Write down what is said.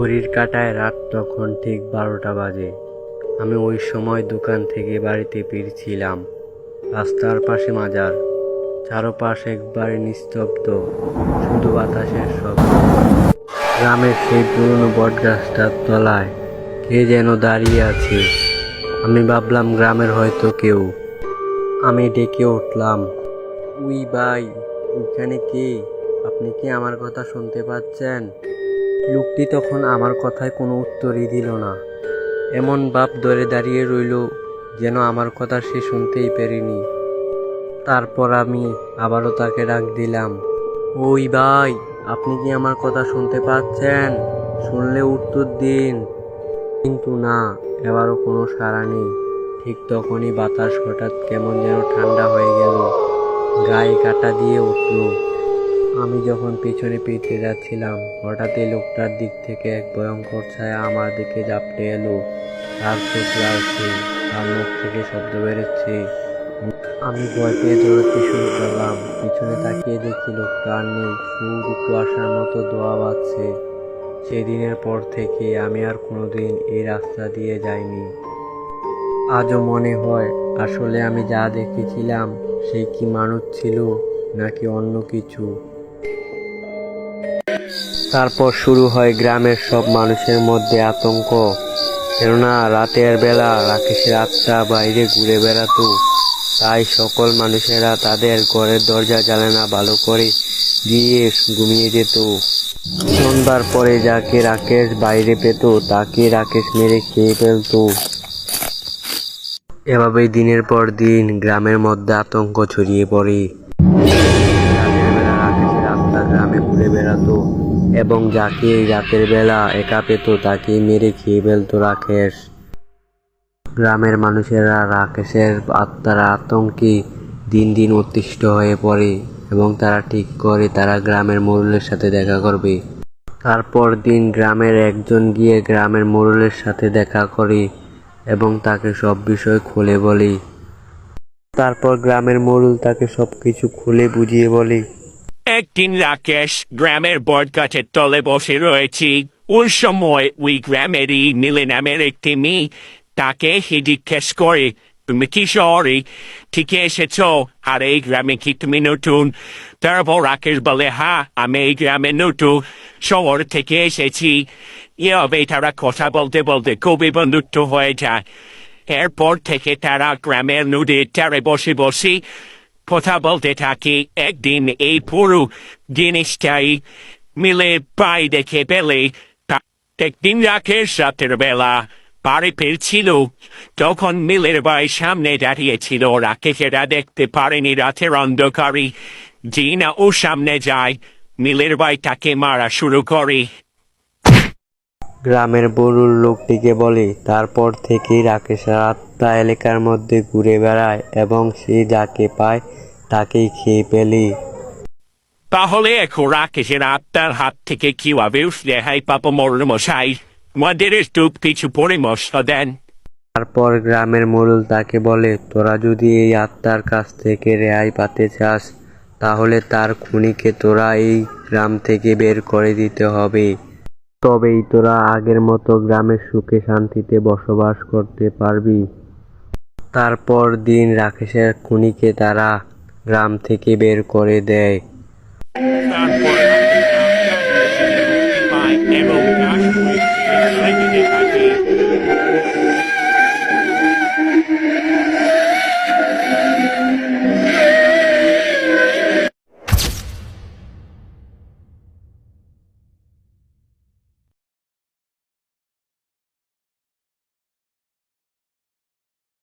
ঘড়ির কাঁটায় রাত তখন ঠিক বারোটা বাজে। আমি ওই সময় দোকান থেকে বাড়িতে ফিরছিলাম, রাস্তার পাশে মাজার। চারপাশ একবারে নিস্তব্ধ, শুধু বাতাসের শব্দ। গ্রামের সেই পুরনো বটগাছটার তলায় কে যেন দাঁড়িয়ে আছে, আমি ভাবলাম গ্রামের হয়তো কেউ। আমি ডেকে উঠলাম, উই বাই ওইখানে কে? আপনি কি আমার কথা শুনতে পাচ্ছেন? লোকটি তখন আমার কথায় কোনো উত্তরই দিল না। এমন বাপ ধরে দাঁড়িয়ে রইল যেন আমার কথা সে শুনতেই পারেনি। তারপর আমি আবারও তাকে ডাক দিলাম, ওই ভাই, আপনি কি আমার কথা শুনতে পাচ্ছেন? শুনলে উত্তর দিন। কিন্তু না, এবারও কোনো সাড়া নেই। ঠিক তখনই বাতাস হঠাৎ কেমন যেন ঠান্ডা হয়ে গেল। গায়ে কাটা দিয়ে উঠল। আমি যখন পিছনে পিঠে যাচ্ছিলাম হঠাৎই লোকটার দিক থেকে এক ভয়ঙ্কর ছায়া আমার দিকে ঝাপটে এলো। তার চোখ লালছে তার মুখ থেকে শব্দ বেরোচ্ছে। আমি ভয় পেয়ে দৌড়াতে শুরু করলাম। পিছনে তাকিয়ে দেখি লোকটা আর নেই শুধু কুয়াশার মতো দোয়া বাজছে। সেদিনের পর থেকে আমি আর কোনোদিন এই রাস্তা দিয়ে যাইনি। আজও মনে হয়, আসলে আমি যা দেখেছিলাম, সে কি মানুষ ছিল, নাকি অন্য কিছু? তারপর শুরু হয় গ্রামের সব মানুষের মধ্যে আতঙ্ক। কেননা রাতের বেলা রাকেশের আত্মা বাইরে ঘুরে বেড়াতো। তাই সকল মানুষেরা তাদের ঘরের দরজা জানালা ভালো করে দিয়ে ঘুমিয়ে যেত। সন্ধ্যার পরে যাকে রাকেশ বাইরে পেত, তাকে রাকেশ মেরে খেয়ে ফেলতো। এভাবেই দিনের পর দিন গ্রামের মধ্যে আতঙ্ক ছড়িয়ে পড়ে। রাকেশের আত্মা গ্রামে ঘুরে বেড়াতো। এবং যাকে রাতের বেলা একা পেত তাকে মেরে খেয়ে ফেলতো রাকেশ গ্রামের মানুষেরা রাকেশের আত্মার আতঙ্কে দিন দিন অতিষ্ঠ হয়ে পড়ে এবং তারা ঠিক করে তারা গ্রামের মোড়লের সাথে দেখা করবে। তারপর দিন গ্রামের একজন গিয়ে গ্রামের মোড়লের সাথে দেখা করে এবং তাকে সব বিষয় খুলে বলে। তারপর গ্রামের মোড়ল তাকে সব কিছু খুলে বুঝিয়ে বলে। একদিন রাকেশ গ্রামের বট গাছের তলে বসে রয়েছি। ওই সময় ওই গ্রামেরই মিলে নামের একটি মেয়ে তাকে হে জিজ্ঞেস করে, তুমি কি শহরে? ঠিক এসেছ। আর এই গ্রামে কি তুমি নতুন? তারপর রাকেশ বলে হ্যাঁ আমি এই গ্রামে নতুন। শহর থেকে এসেছি। এভাবে তারা কথা বলতে বলতে খুবই বন্ধুত্ব হয়ে যায়। এরপর থেকে তারা গ্রামের নদীর ধারে বসে বসে কথা বলতে থাকি একদিন এই পুরো জিনিসটাই মিলে পাই দেখে পেলে একদিন রাকেশ রাতের বেলা বাড়ি ফিরছিল তখন মিলের ভাই সামনে দাঁড়িয়েছিল রাকেশেরা দেখতে পারেনি রাতের অন্ধকারে জিনা ও সামনে যায় মিলের ভাই তাকে মারা শুরু করে গ্রামের বরুর লোকটিকে বলে, তারপর থেকেই রাকেশের আত্মা এলাকার মধ্যে ঘুরে বেড়ায় এবং সে যাকে পায় তাকেই খেয়ে ফেলে। তাহলে এখন রাকেশের আত্মার হাত থেকে কীভাবে রেহাই পাবো মরণ মশাই আমাদের একটু কিছু পরামর্শ দেন। তারপর গ্রামের মোড়ল তাকে বলে তোরা যদি এই আত্মার কাছ থেকে রেহাই পাতে চাস তাহলে তার খুনিকে তোরা এই গ্রাম থেকে বের করে দিতে হবে। তবেই তোরা আগের মতো গ্রামের সুখে শান্তিতে বসবাস করতে পারবি। তারপর দিন রাকেশের খুনিকে তারা গ্রাম থেকে বের করে দেয়।